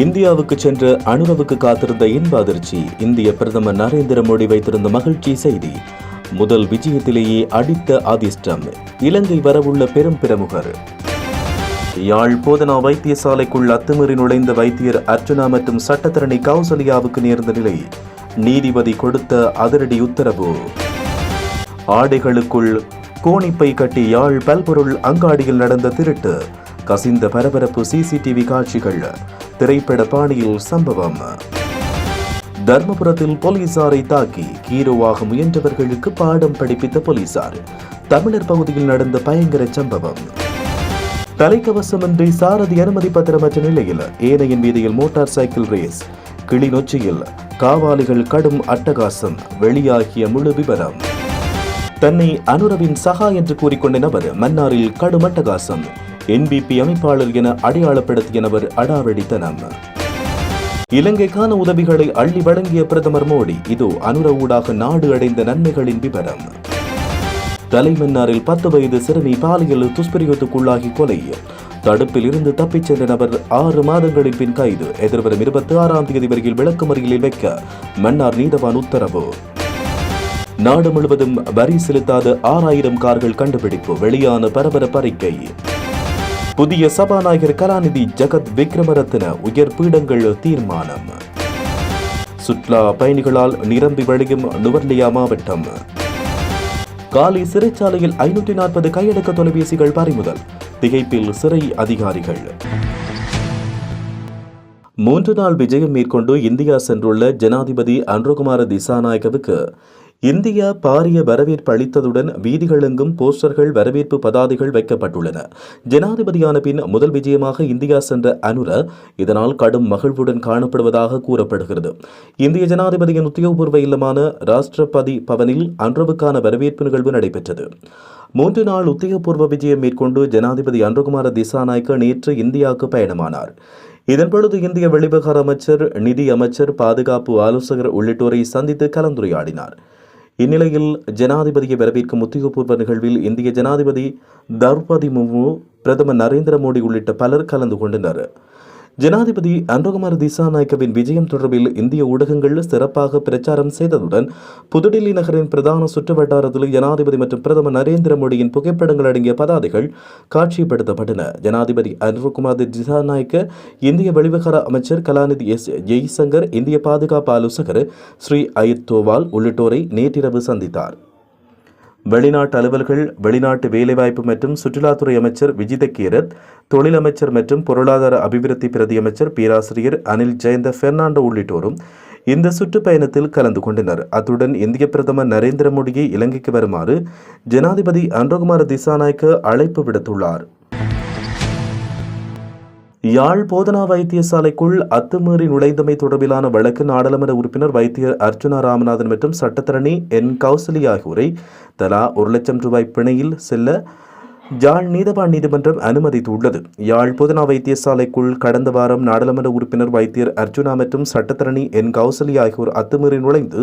இந்தியாவுக்கு சென்ற அனுரவுக்கு காத்திருந்த இன்ப அதிர்ச்சி இந்திய பிரதமர் நரேந்திர மோடி வைத்திருந்த மகிழ்ச்சி செய்தி. முதல் விஜயத்திலேயே அடித்த அதிர்ஷ்டம் இலங்கை வரவுள்ள பெரும் பிரமுகர். யாழ் போதனா வைத்தியசாலைக்குள் அத்துமீறி நுழைந்த வைத்தியர் அர்ஜுனா மற்றும் சட்டத்தரணி கௌசல்யாவுக்கு நேர்ந்த நிலை நீதிபதி கொடுத்த அதிரடி உத்தரவு. ஆடைகளுக்குள் கோணிப்பை கட்டி யாழ் பல்பொருள் அங்காடியில் நடந்த திருட்டு கசிந்த பரபரப்பு சிசிடிவி காட்சிகள். திரைப்பட பாணியில் சம்பவம். தர்மபுரத்தில் போலீசாரை தாக்கி ஹீரோவாக முயன்றவர்களுக்கு பாடம் படிப்பித்த போலீசார். தமிழர் பகுதியில் நடந்த பயங்கர சம்பவம். தலைக்கவசமின்றி சாரதி அனுமதி பத்திரமற்ற நிலையில் ஏனையின் வீதியில் மோட்டார் சைக்கிள் ரேஸ் கிளிநொச்சியில் காவாலிகள் கடும் அட்டகாசம் வெளியாகிய முழு விவரம் தன்னை அனுரவின் சகா என்று கூறிக்கொண்ட நபர் மன்னாரில் கடும் அட்டகாசம் என்பிபி அமைப்பாளர் என அடையாளப்படுத்திய நபர் அடாவடித்தனம். இலங்கைக்கான உதவிகளை அள்ளி வழங்கிய பிரதமர் மோடி இதோ அனுர ஊடாக நாடு அடைந்த நன்மைகளின் விவரம் தலைமன்னாரில் பத்து வயது சிறுமி பாலியல் துஷ்பிரயோகத்துக்குள்ளாகி கொலை. தடுப்பில் இருந்து தப்பிச் சென்ற நபர் ஆறு மாதங்களின் பின் கைது. எதிர்வரும் இருபத்தி ஆறாம் தேதி வரையில் விளக்குமறியலில் வைக்க மன்னார் நீதவான் உத்தரவு. நாடு முழுவதும் வரி செலுத்தாத ஆறாயிரம் கார்கள் கண்டுபிடிப்பு. வெளியான பரபரப்பு அறிக்கை. புதிய சபாநாயகர் கலாநிதி ஜெகத் விக்ரமரத்ன உயர் பீடங்கள் தீர்மானம். சுற்றுலா பயணிகளால் நிரம்பி வழியும் நுவர்லியா மாவட்டம். காலி சிறைச்சாலையில் ஐநூற்றி நாற்பது கையடக்க தொலைபேசிகள் பறிமுதல் திகைப்பில் சிறை அதிகாரிகள். மூன்று நாள் விஜயம் மேற்கொண்டு இந்தியா சென்றுள்ள ஜனாதிபதி அன்ருகுமார திசாநாயகவுக்கு இந்தியா பாரிய வரவேற்பு அளித்ததுடன் வீதிகளெங்கும் போஸ்டர்கள் வரவேற்பு பதாதைகள் வைக்கப்பட்டுள்ளன. ஜனாதிபதியான பின் முதல் விஜயமாக இந்தியா சென்ற அனுர இதனால் கடும் மகிழ்வுடன் காணப்படுவதாக கூறப்படுகிறது. இந்திய ஜனாதிபதியின் உத்தியோகபூர்வ இல்லமான ராஷ்டிரபதி பவனில் அன்றவுக்கான வரவேற்பு நிகழ்வு நடைபெற்றது. மூன்று நாள் உத்தியோகபூர்வ விஜயம் மேற்கொண்டு ஜனாதிபதி அன்றகுமார திசாநாயக்க நேற்று இந்தியாவுக்கு பயணமானார். இதன்பொழுது இந்திய வெளிவிவகார அமைச்சர் நிதி அமைச்சர் பாதுகாப்பு ஆலோசகர் உள்ளிட்டோரை சந்தித்து கலந்துரையாடினார். இந்நிலையில் ஜனாதிபதியை வரவேற்கும் உத்தியோகபூர்வ நிகழ்வில் இந்திய ஜனாதிபதி திரௌபதி முர்மு பிரதமர் நரேந்திர மோடி உள்ளிட்ட பலர் கலந்து கொண்டனர். ஜனாதிபதி அன்ரகுமார் திசாநாயக்கவின் விஜயம் தொடர்பில் இந்திய ஊடகங்கள் சிறப்பாக பிரச்சாரம் செய்ததுடன் புதுடில்லி நகரின் பிரதான சுற்று வட்டாரத்தில் ஜனாதிபதி மற்றும் பிரதமர் நரேந்திர மோடியின் புகைப்படங்கள் அடங்கிய பதாதைகள் காட்சிப்படுத்தப்பட்டன. ஜனாதிபதி அன்ரகுமார் திசாநாயக்க இந்திய வெளிவிவகார அமைச்சர் கலாநிதி எஸ். ஜெய்சங்கர் இந்திய பாதுகாப்பு ஆலோசகர் ஸ்ரீ அயித் தோவால் உள்ளிட்டோரை நேற்றிரவு சந்தித்தார். வெளிநாட்டு அலுவல்கள் வெளிநாட்டு வேலைவாய்ப்பு மற்றும் சுற்றுலாத்துறை அமைச்சர் விஜித கீரத் தொழில் அமைச்சர் மற்றும் பொருளாதார அபிவிருத்தி பிரதி அமைச்சர் பேராசிரியர் அனில் ஜெயந்த பெர்னாண்டோ உள்ளிட்டோரும் இந்த சுற்றுப்பயணத்தில் கலந்து கொண்டனர். அத்துடன் இந்திய பிரதமர் நரேந்திர மோடியை இலங்கைக்கு வருமாறு ஜனாதிபதி அன்ரகுமார திசாநாய்க்கு அழைப்பு விடுத்துள்ளார். யாழ் போதனா வைத்தியசாலைக்குள் அத்துமீறி நுழைந்தமை தொடர்பிலான வழக்கு நாடாளுமன்ற உறுப்பினர் வைத்தியர் அர்ச்சுனா ராமநாதன் மற்றும் சட்டத்தரணி என் கௌசலி ஆகியோரை தலா ஒரு லட்சம் ரூபாய் பிணையில் செல்ல யாழ் நீதவான் நீதிமன்றம் அனுமதித்துள்ளது. யாழ் பொதுநா வைத்தியசாலைக்குள் கடந்த வாரம் நாடாளுமன்ற உறுப்பினர் வைத்தியர் அர்ஜுனா மற்றும் சட்டத்தரணி என். கௌசலி ஆகியோர் அத்துமீறி நுழைந்து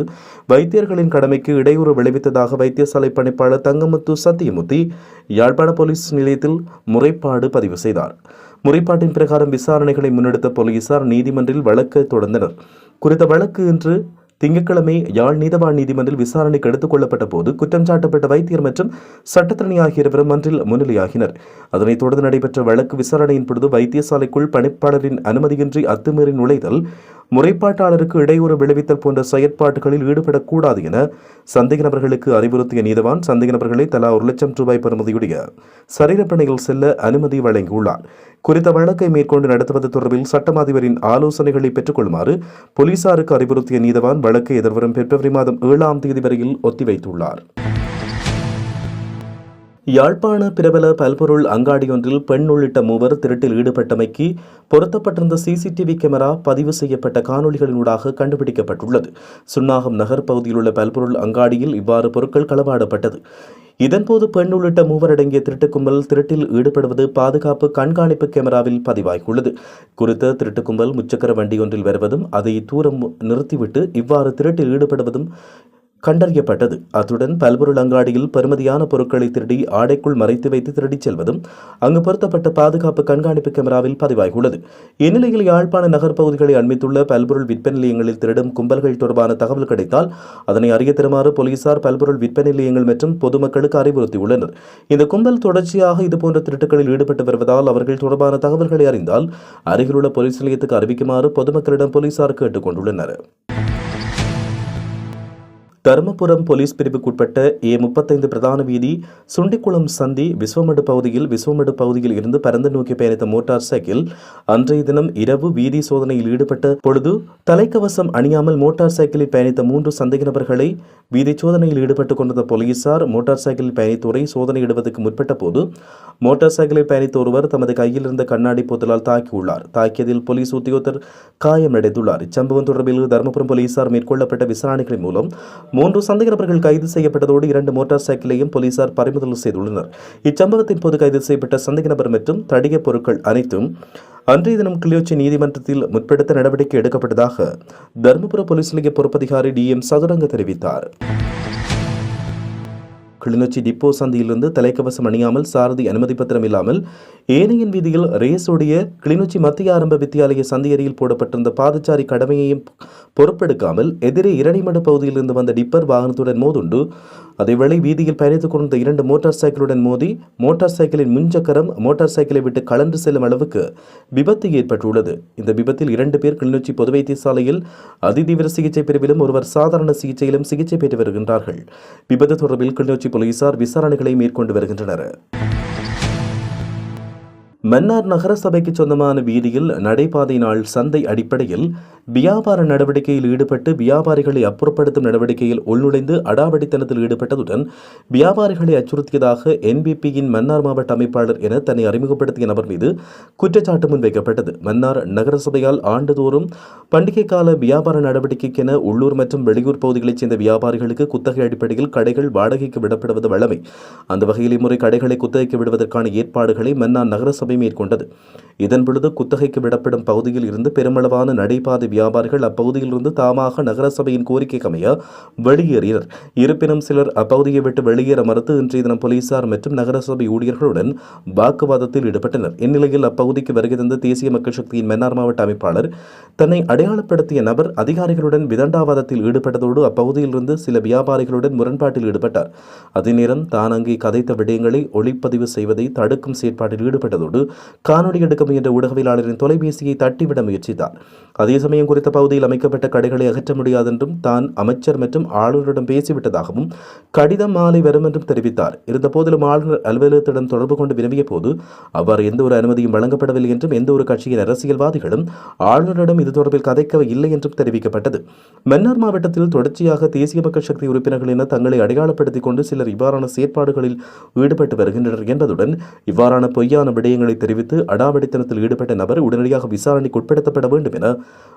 வைத்தியர்களின் கடமைக்கு இடையூறு விளைவித்ததாக வைத்தியசாலை பணிப்பாளர் தங்கமுத்து சத்தியமூர்த்தி யாழ்ப்பாண போலீஸ் நிலையத்தில் முறைப்பாடு பதிவு செய்தார். முறைப்பாட்டின் பிரகாரம் விசாரணைகளை முன்னெடுத்த போலீசார் நீதிமன்றில் வழக்கு தொடர்ந்தனர். குறித்த வழக்கு இன்று திங்கட்கிழமை யாழ் நீதவான் நீதிமன்றில் விசாரணைக்கு எடுத்துக் கொள்ளப்பட்ட போது குற்றம் சாட்டப்பட்ட வைத்தியர் மற்றும் சட்டத்தரணி ஆகிய இருவரும் மன்றில் முன்னிலையாகினர். அதனைத் தொடர்ந்து நடைபெற்ற வழக்கு விசாரணையின் பொழுது வைத்தியசாலைக்குள் பணிப்பாளரின் அனுமதியின்றி அத்துமீறி நுழைதல் முறைப்பாட்டாளருக்கு இடையூறு விளைவித்தல் போன்ற செயற்பாடுகளில் ஈடுபடக்கூடாது என சந்தேக நபர்களுக்கு அறிவுறுத்திய நீதவான் சந்தேக நபர்களை தலா ஒரு லட்சம் ரூபாய் பெறுமதியுடைய சரீரப்பணியில் செல்ல அனுமதி வழங்கியுள்ளார். குறித்த வழக்கை மேற்கொண்டு நடத்துவது தொடர்பில் சட்டம் அதிபரின் ஆலோசனைகளை பெற்றுக்கொள்ளுமாறு போலீசாருக்கு அறிவுறுத்திய நீதவான் வழக்கை எதிர்வரும் பிப்ரவரி மாதம் ஏழாம் தேதி வரையில் ஒத்திவைத்துள்ளார். யாழ்ப்பாண பிரபல பல்பொருள் அங்காடியொன்றில் பெண் உள்ளிட்ட மூவர் திருட்டில் ஈடுபட்டமைக்கு பொருத்தப்பட்டிருந்த சிசிடிவி கேமரா பதிவு செய்யப்பட்ட காணொலிகளினூடாக கண்டுபிடிக்கப்பட்டுள்ளது. சுன்னாகம் நகர் பகுதியில் உள்ள பல்பொருள் அங்காடியில் இவ்வாறு பொருட்கள் களவாடப்பட்டது. இதன்போது பெண் உள்ளிட்ட மூவர் அடங்கிய திருட்டு கும்பல் திருட்டில் ஈடுபடுவது பாதுகாப்பு கண்காணிப்பு கேமராவில் பதிவாகியுள்ளது. குறித்த திருட்டு கும்பல் முச்சக்கர வண்டி ஒன்றில் வருவதும் அதை தூரம் நிறுத்திவிட்டு இவ்வாறு திருட்டில் ஈடுபடுவதும் கண்டறியப்பட்டது. அத்துடன் பல்பொருள் அங்காடியில் பெருமதியான பொருட்களை திருடி ஆடைக்குள் மறைத்து வைத்து திருடிச் செல்வதும் அங்கு பொருத்தப்பட்ட பாதுகாப்பு கண்காணிப்பு கேமராவில் பதிவாகியுள்ளது. இந்நிலையில் யாழ்ப்பாண நகர் பகுதிகளை அண்மித்துள்ள பல்பொருள் விற்பனை நிலையங்களில் திருடும் கும்பல்கள் தொடர்பான தகவல் கிடைத்தால் அதனை அறிய தருமாறு போலீசார் பல்பொருள் விற்பனை நிலையங்கள் மற்றும் பொதுமக்களுக்கு அறிவுறுத்தியுள்ளனர். இந்த கும்பல் தொடர்ச்சியாக இதுபோன்ற திருட்டுகளில் ஈடுபட்டு வருவதால் அவர்கள் தொடர்பான தகவல்களை அறிந்தால் அருகிலுள்ள போலீஸ் நிலையத்துக்கு அறிவிக்குமாறு பொதுமக்களிடம் போலீசார் கேட்டுக் கொண்டுள்ளனர். தருமபுரம் போலீஸ் பிரிவுக்குட்பட்ட ஏ முப்பத்தைந்து பிரதான வீதி சுண்டிக்குளம் சந்தி விஸ்வமடு பகுதியில் விஸ்வமடு பகுதியில் இருந்து பரந்து நோக்கி பயணித்த மோட்டார் சைக்கிள் அன்றைய தினம் இரவு வீதி சோதனையில் ஈடுபட்ட பொழுது தலைக்கவசம் அணியாமல் மோட்டார் சைக்கிளில் பயணித்த மூன்று சந்தேக நபர்களை வீதி சோதனையில் ஈடுபட்டுக் கொண்டிருந்த போலீசார் மோட்டார் சைக்கிளில் பயணித்தோரை சோதனையிடுவதற்கு முற்பட்ட போது மோட்டார் சைக்கிளில் பயணித்த ஒருவர் தமது கையில் இருந்த கண்ணாடி போத்தலால் தாக்கியுள்ளார். தாக்கியதில் போலீஸ் உத்தியோகத்தர் காயமடைந்துள்ளார் இச்சம்பவம் தொடர்பில் தருமபுரம் போலீசார் மேற்கொள்ளப்பட்ட விசாரணைகளின் மூலம் மூன்று சந்தேக நபர்கள் கைது செய்யப்பட்டதோடு இரண்டு மோட்டார் சைக்கிளையும் போலீசார் பறிமுதல் செய்துள்ளனர். இச்சம்பவத்தின் போது கைது செய்யப்பட்ட சந்தேக நபர் மற்றும் தடிய பொருட்கள் அனைத்தும் அன்றைய தினம் கிளிநொச்சி நீதிமன்றத்தில் முற்படுத்த நடவடிக்கை எடுக்கப்பட்டதாக தருமபுர போலீஸ் நிலைய பொறுப்பதிகாரி டி எம் சதுரங்க தெரிவித்தார். கிளிநொச்சி டிப்போ சந்தியிலிருந்து தலைக்கவசம் அணியாமல் சாரதி அனுமதி பத்திரம் இல்லாமல் ஏனையின் வீதியில் ரேஸ் கிளிநொச்சி மத்திய ஆரம்ப வித்தியாலய சந்தியரியில் போடப்பட்டிருந்த பாதச்சாரி கடமையையும் பொறுப்பெடுக்காமல் எதிரே இரணிமடு பகுதியிலிருந்து வந்த டிப்பர் வாகனத்துடன் மோதுண்டு அதேவேளை வீதியில் பயணித்துக் கொண்டிருந்த இரண்டு மோட்டார் சைக்கிளுடன் மோதி மோட்டார் சைக்கிளின் முன்சக்கரம் மோட்டார் சைக்கிளை விட்டு கலந்து செல்லும் அளவுக்கு விபத்து ஏற்பட்டுள்ளது. இந்த விபத்தில் இரண்டு பேர் கிளிநொச்சி பொது வைத்தியசாலையில் அதிதீவிர சிகிச்சை பிரிவிலும் ஒருவர் சாதாரண சிகிச்சையிலும் சிகிச்சை பெற்று வருகின்றார்கள். விபத்து தொடர்பில் கிளிநொச்சி போலீசார் விசாரணைகளை மேற்கொண்டு வருகின்றனர். மன்னார் நகர சபைக்கு சொந்தமான வீதியில் நடைபாதை நாள் சந்தை அடிப்படையில் வியாபார நடவடிக்கையில் ஈடுபட்டு வியாபாரிகளை அப்புறப்படுத்தும் நடவடிக்கையில் உள்நுழைந்து அடாவடித்தனத்தில் ஈடுபட்டதுடன் வியாபாரிகளை அச்சுறுத்தியதாக என்பிபியின் மன்னார் மாவட்ட அமைப்பாளர் என தன்னை அறிமுகப்படுத்திய நபர் மீது குற்றச்சாட்டு முன்வைக்கப்பட்டது. மன்னார் நகரசபையால் ஆண்டுதோறும் பண்டிகை கால வியாபார நடவடிக்கைக்கென உள்ளூர் மற்றும் வெளியூர் பகுதிகளைச் சேர்ந்த வியாபாரிகளுக்கு குத்தகை அடிப்படையில் கடைகள் வாடகைக்கு விடப்படுவது வழமை. அந்த வகையில் இம்முறை கடைகளை குத்தகைக்கு விடுவதற்கான ஏற்பாடுகளை மன்னார் நகரசபை மேற்கொண்டது. இதன் பொழுது குத்தகைக்கு விடப்படும் பகுதியில் இருந்து பெருமளவான நடைபாதை வியாபாரிகள் அப்பகுதியிலிருந்து தாமாக நகரசபையின் கோரிக்கைக்கு அமைய வெளியேறினர். இருப்பினும் சிலர் அப்பகுதியை விட்டு வெளியேற மறுத்து இன்றைய தினம் போலீசார் மற்றும் நகரசபை ஊழியர்களுடன் வாக்குவாதத்தில் ஈடுபட்டனர். இந்நிலையில் அப்பகுதிக்கு வருகை தந்த தேசிய மக்கள் சக்தியின் மன்னார் மாவட்ட அமைப்பாளர் தன்னை அடையாளப்படுத்திய நபர் அதிகாரிகளுடன் விதண்டாவாதத்தில் ஈடுபட்டதோடு அப்பகுதியிலிருந்து சில வியாபாரிகளுடன் முரண்பாட்டில் ஈடுபட்டார். அதே நேரம் தான் அங்கே கதைத்த விடயங்களை ஒளிப்பதிவு செய்வதை தடுக்கும் செயற்பாட்டில் ஈடுபட்டதோடு காணொலி எடுக்க முயன்ற ஊடகவியலாளரின் தொலைபேசியை தட்டிவிட முயற்சித்தார். அதே சமயம் குறித்த பகுதியில் அமைக்கப்பட்ட கடைகளை அகற்ற முடியாதென்றும் தான் அமைச்சர் மற்றும் ஆளுநரிடம் பேசிவிட்டதாகவும் கடிதம் மாலை வரும் என்றும் தெரிவித்தார். இருந்தபோதிலும் ஆளுநர் அலுவலகத்திடம் தொடர்பு கொண்டு வினவிய போது அவ்வாறு எந்த ஒரு அனுமதியும் வழங்கப்படவில்லை என்றும் எந்த ஒரு கட்சியின் அரசியல்வாதிகளும் ஆளுநரிடம் இது தொடர்பில் கதைக்க இல்லை என்றும் தெரிவிக்கப்பட்டது. மன்னார் மாவட்டத்தில் தொடர்ச்சியாக தேசிய மக்கள் சக்தி உறுப்பினர்கள் என தங்களை அடையாளப்படுத்திக் கொண்டு சிலர் இவ்வாறான செயற்பாடுகளில் ஈடுபட்டு வருகின்றனர் என்பதுடன் இவ்வாறான பொய்யான விடயங்களை தெரிவித்து அடாவடித்தனத்தில் ஈடுபட்ட நபர் உடனடியாக விசாரணைக்கு உட்படுத்தப்பட வேண்டும் என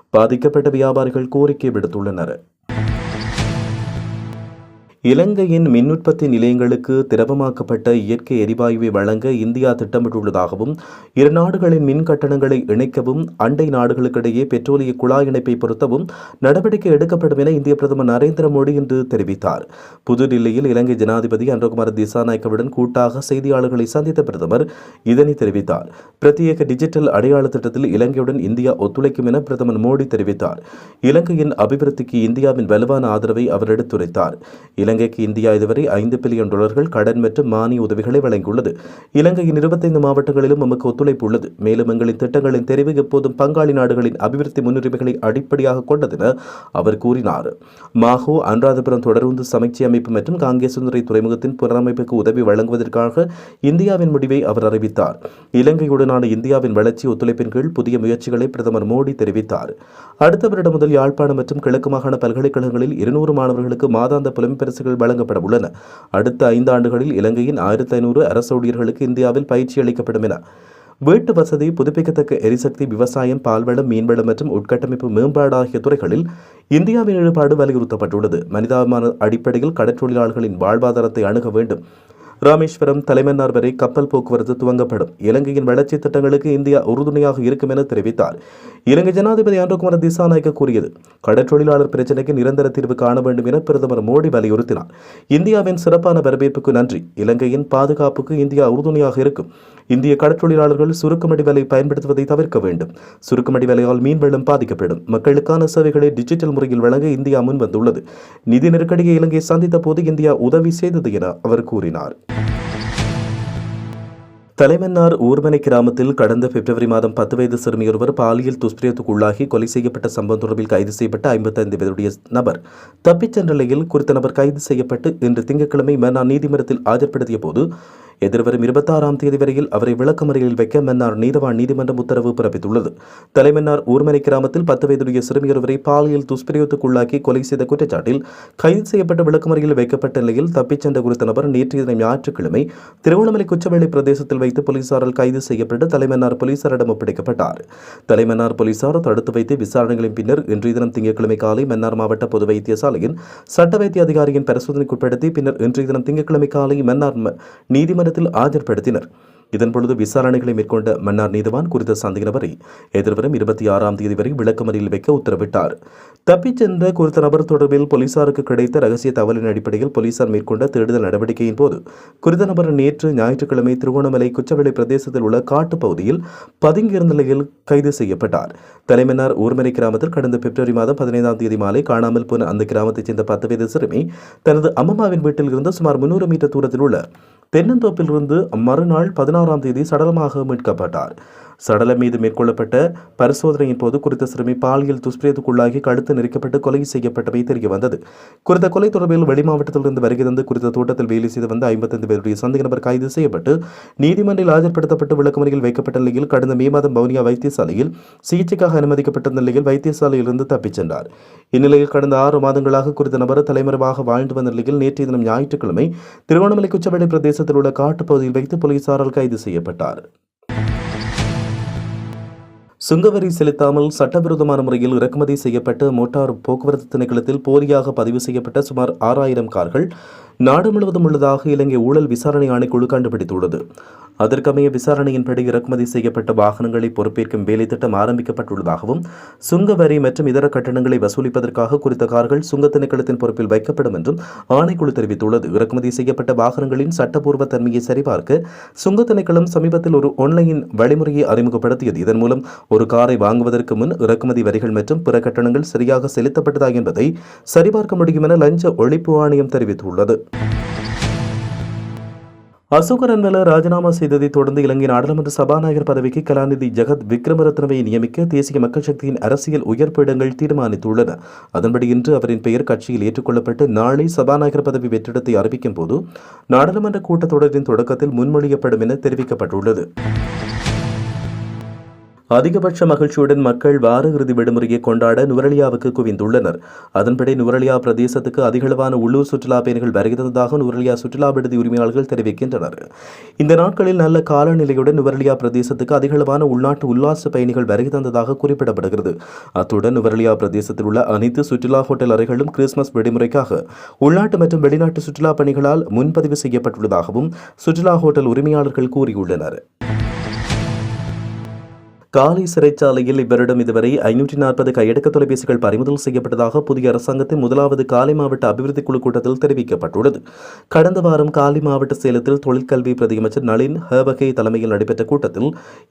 பாதிக்கப்பட்ட வியாபாரிகள் கோரிக்கை விடுத்துள்ளனர். இலங்கையின் மின் உற்பத்தி நிலையங்களுக்கு திரவமாக்கப்பட்ட இயற்கை எரிவாயுவை வழங்க இந்தியா திட்டமிட்டுள்ளதாகவும் இரு நாடுகளின் மின் கட்டணங்களை இணைக்கவும் அண்டை நாடுகளுக்கிடையே பெட்ரோலிய குழாய் இணைப்பை பொருத்தவும் நடவடிக்கை எடுக்கப்படும் என இந்திய பிரதமர் நரேந்திர மோடி இன்று தெரிவித்தார். புதுடில்லியில் இலங்கை ஜனாதிபதி அன்றகுமார் திசாநாயக்கவுடன் கூட்டாக செய்தியாளர்களை சந்தித்த பிரதமர் இதனை தெரிவித்தார். பிரத்யேக டிஜிட்டல் அடையாள திட்டத்தில் இலங்கையுடன் இந்தியா ஒத்துழைக்கும் என பிரதமர் மோடி தெரிவித்தார். இலங்கையின் அபிவிருத்திக்கு இந்தியாவின் வலுவான ஆதரவை அவர் எடுத்துரைத்தார். இலங்கைக்கு இந்தியா இதுவரை ஐந்து பில்லியன் டாலர்கள் கடன் மற்றும் மானிய உதவிகளை வழங்கியுள்ளது. இலங்கையின் இருபத்தைந்து மாவட்டங்களிலும் நமக்கு ஒத்துழைப்பு உள்ளது. மேலும் எங்களின் திட்டங்களின் தெரிவு எப்போதும் பங்காளி நாடுகளின் அபிவிருத்தி முன்னுரிமைகளை அடிப்படையாக கொண்டதென அவர் கூறினார். மாஹோ அனுராதபுரம் தொடர்ந்து சமைச்சி அமைப்பு மற்றும் காங்கேசுந்தரை துறைமுகத்தின் புனரமைப்புக்கு உதவி வழங்குவதற்காக இந்தியாவின் முடிவை அவர் அறிவித்தார். இலங்கையுடனான இந்தியாவின் வளர்ச்சி ஒத்துழைப்பின் கீழ் புதிய முயற்சிகளை பிரதமர் மோடி தெரிவித்தார். அடுத்த வருடம் முதல் யாழ்ப்பாணம் மற்றும் கிழக்கு மாகாண பல்கலைக்கழகங்களில் இருநூறு மாணவர்களுக்கு மாதாந்த புலம்பெயர் பரிசுகள் வழங்கப்பட உள்ளன. அடுத்த ஐந்து ஆண்டுகளில் இலங்கையின் ஆயிரத்தி ஐநூறு அரசு ஊழியர்களுக்கு இந்தியாவில் பயிற்சி அளிக்கப்படும் என. வீட்டு வசதி புதுப்பிக்கத்தக்க எரிசக்தி விவசாயம் பால்வளம் மீன்வளம் மற்றும் உட்கட்டமைப்பு மேம்பாடு ஆகிய துறைகளில் இந்தியாவின் ஈடுபாடு வலியுறுத்தப்பட்டுள்ளது. மனிதாபிமான அடிப்படையில் கடற்றொழிலாளர்களின் வாழ்வாதாரத்தை அணுக வேண்டும். ராமேஸ்வரம் தலைமன்னார் வரை கப்பல் போக்குவரத்து துவங்கப்படும். இலங்கையின் வளர்ச்சி திட்டங்களுக்கு இந்தியா உறுதுணையாக இருக்கும் என தெரிவித்தார். இலங்கை ஜனாதிபதி அன்றகுமார திசாநாயக்க கூறியது கடற்றொழிலாளர் பிரச்சினைக்கு நிரந்தர தீர்வு காண வேண்டும் என பிரதமர் மோடி வலியுறுத்தினார். இந்தியாவின் சிறப்பான வரவேற்புக்கு நன்றி. இலங்கையின் பாதுகாப்புக்கு இந்தியா உறுதுணையாக இருக்கும். இந்திய கடற்றொழிலாளர்கள் சுருக்கமடி வேலை பயன்படுத்துவதை தவிர்க்க வேண்டும். சுருக்கமடி வேலையால் மீன்வெள்ளம் பாதிக்கப்படும். மக்களுக்கான சேவைகளை டிஜிட்டல் முறையில் வழங்க இந்தியா முன்வந்துள்ளது. நிதி நெருக்கடியை இலங்கை சந்தித்த போது இந்தியா உதவி செய்தது என அவர் கூறினார். தலைமன்னார் ஊர்மனை கிராமத்தில் கடந்த பிப்ரவரி மாதம் பத்து வயது சிறுமியொருவர் பாலியல் துஷ்பிரியத்துக்குள்ளாகி கொலை செய்யப்பட்ட சம்பவம் தொடர்பில் கைது செய்யப்பட்ட ஐம்பத்தைந்து வயதுடைய நபர். தப்பிச் சென்ற நிலையில் குறித்த நபர் கைது செய்யப்பட்டு இன்று திங்கட்கிழமை மேனா நீதிமன்றத்தில் ஆஜர்படுத்திய போது எதிர்வரும் இருபத்தாறாம் தேதி வரையில் அவரை விளக்கமறியலில் வைக்க மன்னார் நீதவான் நீதிமன்றம் உத்தரவு பிறப்பித்துள்ளது. தலைமன்னார் ஊர்மனை கிராமத்தில் பத்து வயதுடைய சிறுமியொருவரை பாலியல் துஷ்பிரயோகத்துக்குள்ளாக்கி கொலை செய்த குற்றச்சாட்டில் கைது செய்யப்பட்ட விளக்கமறியலில் வைக்கப்பட்ட நிலையில் தப்பிச் சென்ற குறித்த நபர் நேற்றைய தினம் ஞாயிற்றுக்கிழமை திருவண்ணாமலை குச்சவெளி பிரதேசத்தில் வைத்து போலீசாரால் கைது செய்யப்பட்டு தலைமன்னார் போலீசாரிடம் ஒப்படைக்கப்பட்டார். தலைமன்னார் போலீசார் தடுத்து வைத்து விசாரணைகளின் பின்னர் இன்றைய தினம் திங்கட்கிழமை காலை மன்னார் மாவட்ட பொது வைத்தியசாலையின் சட்ட வைத்திய அதிகாரியின் பரிசோதனைக்குட்படுத்தி பின்னர் இன்றைய தினம் திங்கட்கிழமை காலை மன்னார் நீதிமன்ற நீதிமன்றத்தில் ஆஜர்படுத்தினர். இதன் பொழுது விசாரணைகளை மேற்கொண்ட மன்னார் நீதவான் குறித்த சந்தேக நபரை எதிர்வரும் இருபத்தி ஆறாம் தேதி வரை விளக்கமறியில் வைக்க உத்தரவிட்டார். தப்பிச் சென்ற குறித்த நபர் தொடர்பில் போலீசாருக்கு கிடைத்த ரகசிய தகவலின் அடிப்படையில் போலீசார் மேற்கொண்ட தேடுதல் நடவடிக்கையின் போது குறித்த நபர் நேற்று ஞாயிற்றுக்கிழமை திருகோணமலை குச்சவெளி பிரதேசத்தில் உள்ள காட்டு பகுதியில் பதுங்கியிருந்த நிலையில் கைது செய்யப்பட்டார். தலைமன்னார் ஊர்மனை கிராமத்தில் கடந்த பிப்ரவரி மாதம் பதினைந்தாம் தேதி மாலை காணாமல் போன அந்த கிராமத்தைச் சேர்ந்த பத்து வயது சிறுமி தனது அம்மாவின் வீட்டில் இருந்து சுமார் முன்னூறு மீட்டர் தூரத்தில் உள்ள தென்னந்தோப்பிலிருந்து மறுநாள் பதினாறு பதினாறாம் தேதி சடலமாக மீட்கப்பட்டார். சடலம் மீது மேற்கொள்ளப்பட்ட பரிசோதனையின் போது குறித்த சிறுமி பாலியல் துஷ்பிரயத்துக்குள்ளாகி கழுத்து நெருக்கப்பட்டு கொலை செய்யப்பட்டவை தெரிய வந்தது. குறித்த கொலை தொடர்பில் வெளிமாவட்டத்திலிருந்து வருகை தந்து குறித்த தோட்டத்தில் வேலை செய்து வந்த ஐம்பத்தைந்து பேருடைய சந்தேக நபர் கைது செய்யப்பட்டு நீதிமன்றில் ஆஜர்படுத்தப்பட்டு விளக்கமறையில் வைக்கப்பட்ட நிலையில் கடந்த மே மாதம் பவுனியா வைத்தியசாலையில் சிகிச்சைக்காக அனுமதிக்கப்பட்ட நிலையில் வைத்தியசாலையிலிருந்து தப்பிச் சென்றார். இந்நிலையில் கடந்த ஆறு மாதங்களாக குறித்த நபர் தலைமறைவாக வாழ்ந்து வந்த நிலையில் நேற்றைய தினம் ஞாயிற்றுக்கிழமை திருவண்ணாமலை குச்சவெளி பிரதேசத்தில் உள்ள காட்டுப்பகுதியில் வைத்து போலீசாரால் கைது செய்யப்பட்டார். சுங்கவரி செலுத்தாமல் சட்டவிரோதமான முறையில் இறக்குமதி செய்யப்பட்ட மோட்டார் போக்குவரத்து திணைக்களத்தில் போலியாக பதிவு செய்யப்பட்ட சுமார் ஆறாயிரம் கார்கள் நாடு முழுவதும் உள்ளதாக இலங்கை ஊழல் விசாரணை ஆணைக்குழு கண்டுபிடித்துள்ளது. அதற்கமைய விசாரணையின்படி இறக்குமதி செய்யப்பட்ட வாகனங்களை பொறுப்பேற்கும் வேலைத்திட்டம் ஆரம்பிக்கப்பட்டுள்ளதாகவும் சுங்க வரி மற்றும் இதர கட்டணங்களை வசூலிப்பதற்காக குறித்த கார்கள் சுங்க திணைக்களத்தின் பொறுப்பில் வைக்கப்படும் என்றும் ஆணைக்குழு தெரிவித்துள்ளது. இறக்குமதி செய்யப்பட்ட வாகனங்களின் சட்டப்பூர்வ தன்மையை சரிபார்க்க சுங்க திணைக்களம் சமீபத்தில் ஒரு ஆன்லைன் வழிமுறையை அறிமுகப்படுத்தியது. இதன் மூலம் ஒரு காரை வாங்குவதற்கு முன் இறக்குமதி வரிகள் மற்றும் பிற கட்டணங்கள் சரியாக செலுத்தப்பட்டதா என்பதை சரிபார்க்க முடியும் என லஞ்ச ஒழிப்பு ஆணையம் தெரிவித்துள்ளது. அசோக ரன்வல ராஜினாமா செய்ததைத் தொடர்ந்து இலங்கை நாடாளுமன்ற சபாநாயகர் பதவிக்கு கலாநிதி ஜெகத் விக்ரமரத்னவை நியமிக்க தேசிய மக்கள் சக்தியின் அரசியல் உயர்ப்பிடங்கள் தீர்மானித்துள்ளன. அதன்படி இன்று அவரின் பெயர் கட்சியில் ஏற்றுக்கொள்ளப்பட்டு நாளை சபாநாயகர் பதவி வெற்றிடத்தை அறிவிக்கும் போது நாடாளுமன்ற கூட்டத்தொடரின் தொடக்கத்தில் முன்மொழியப்படும் என தெரிவிக்கப்பட்டுள்ளது. அதிகபட்ச மகிழ்ச்சியுடன் மக்கள் வார இறுதி விடுமுறையை கொண்டாட நுவரலியாவுக்கு குவிந்துள்ளனர். அதன்படி நுவரலியா பிரதேசத்துக்கு அதிகளவான உள்ளூர் சுற்றுலா பயணிகள் வருகிறதாக நுவரலியா சுற்றுலா விடுதி உரிமையாளர்கள் தெரிவிக்கின்றனர். இந்த நாட்களில் நல்ல காலநிலையுடன் நுவரலியா பிரதேசத்துக்கு அதிகளவான உள்நாட்டு உல்லாச பயணிகள் வருகை தந்ததாக குறிப்பிடப்படுகிறது. அத்துடன் நுவரலியா பிரதேசத்தில் உள்ள அனைத்து சுற்றுலா ஹோட்டல் அறைகளும் கிறிஸ்துமஸ் விடுமுறைக்காக உள்நாட்டு மற்றும் வெளிநாட்டு சுற்றுலா பணிகளால் முன்பதிவு செய்யப்பட்டுள்ளதாகவும் சுற்றுலா ஹோட்டல் உரிமையாளர்கள் கூறியுள்ளனர். காலி சிறைச்சாலையில் இவரிடம் இதுவரை ஐநூற்றி நாற்பது கையடக்க தொலைபேசிகள் பறிமுதல் செய்யப்பட்டதாக புதிய அரசாங்கத்தின் முதலாவது காலி மாவட்ட அபிவிருத்தி குழு கூட்டத்தில் தெரிவிக்கப்பட்டுள்ளது. கடந்த வாரம் காலி மாவட்ட சேலத்தில் தொழிற்கல்வி பிரதியமைச்சர் நளின் ஹேவகே தலைமையில் நடைபெற்ற கூட்டத்தில்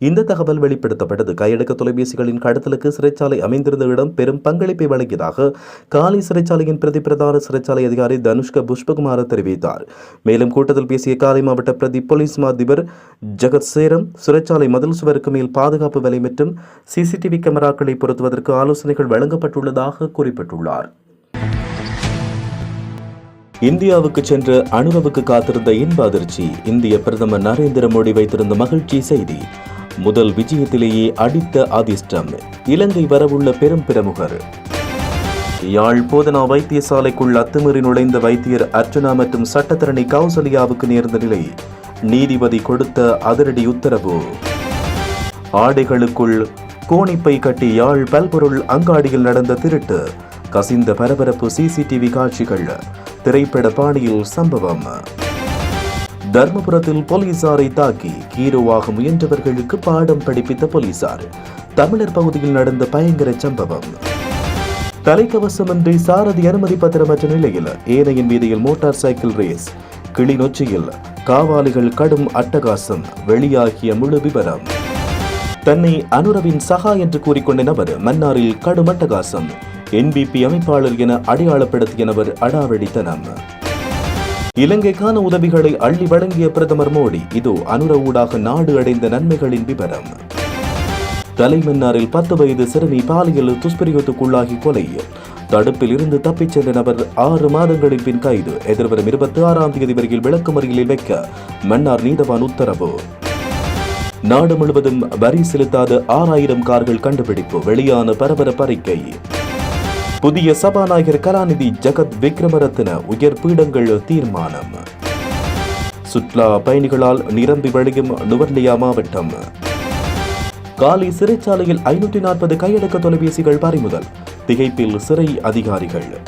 இந்த தகவல் வெளிப்படுத்தப்பட்டது. கையடக்க தொலைபேசிகளின் கடத்தலுக்கு சிறைச்சாலை அமைந்திருந்த இடம் பெரும் பங்களிப்பை வழங்கியதாக காலி சிறைச்சாலையின் பிரதி பிரதான சிறைச்சாலை அதிகாரி தனுஷ்க புஷ்பகுமார் தெரிவித்தார். மேலும் கூட்டத்தில் பேசிய காலி மாவட்ட பிரதி போலீஸ் மாதிபர் ஜெகத் சேரம் சிறைச்சாலை மதில் சுவருக்கு மேல் பாதுகாப்பு வேலை மற்றும் சிசிடிவி கேமராக்களை பொருத்துவதற்கு ஆலோசனைகள் வழங்கப்பட்டுள்ளதாக குறிப்பிட்டுள்ளார். இந்தியாவுக்கு சென்று அனுரவுக்கு காத்திருந்த இன்ப அதிர்ச்சி இந்திய பிரதமர் நரேந்திர மோடி வைத்திருந்த மகிழ்ச்சி செய்தி. முதல் விஜயத்திலேயே அடித்த அதிர்ஷ்டம் இலங்கை வரவுள்ள பெரும் பிரமுகர். யாழ் போதனா வைத்தியசாலைக்குள் அத்துமீறி நுழைந்த வைத்தியர் அர்ச்சனா மற்றும் சட்டத்தரணி கௌசல்யாவுக்கு நேர்ந்த நிலை நீதிபதி கொடுத்த அதிரடி உத்தரவு. ஆடைகளுக்குள் கோணிப்பை கட்டி யாழ் பல்பொருள் அங்காடியில் நடந்த திருட்டு கசிந்த பரபரப்பு சிசிடிவி காட்சிகள் திரைப்பட பாணியில் சம்பவம். தர்மபுரத்தில் போலீசாரை தாக்கி ஹீரோவாக முயன்றவர்களுக்கு பாடம் படிப்பித்த போலீசார் தமிழர் பகுதியில் நடந்த பயங்கர சம்பவம். தலைக்கவசமின்றி சாரதி அனுமதி பத்திரமற்ற நிலையில் ஏனையின் வீதியில் மோட்டார் சைக்கிள் ரேஸ் கிளிநொச்சியில் காவாலிகள் கடும் அட்டகாசம் வெளியாகிய முழு விவரம் தன்னை அனுரவின் சகா என்று கூறிக்கொண்ட நபர் மன்னாரில் கடும் அட்டகாசம் என்பிபி அமைப்பாளர் என அடையாளப்படுத்திய நபர் அடாவடித்தனம். இலங்கைக்கான உதவிகளை அள்ளி வழங்கிய பிரதமர் மோடி இதோ அனுர ஊடாக நாடு அடைந்த நன்மைகளின் விவரம் தலைமன்னாரில் பத்து வயது சிறுமி பாலியல் துஷ்பிரயோகத்துக்குள்ளாகி கொலை. தடுப்பில் இருந்து தப்பிச் சென்ற நபர் ஆறு மாதங்களின் பின் கைது. எதிர்வரும் இருபத்தி ஆறாம் தேதி வரையில் விளக்குமறியலில் வைக்க மன்னார் நீதவான் உத்தரவு. நாடு முழுவதும் வரி செலுத்தாத ஆறாயிரம் கார்கள் கண்டுபிடிப்பு வெளியான பரபரப்பு அறிக்கை புதிய சபாநாயகர் கலாநிதி ஜெகத் விக்ரமரத்ன உயர் பீடங்கள் தீர்மானம். சுற்றுலா பயணிகளால் நிரம்பி வழியும் நுவர்லியா மாவட்டம். காலி சிறைச்சாலையில் ஐநூற்றி நாற்பது கையடக்க தொலைபேசிகள் பறிமுதல். திகைப்பில் சிறை அதிகாரிகள்.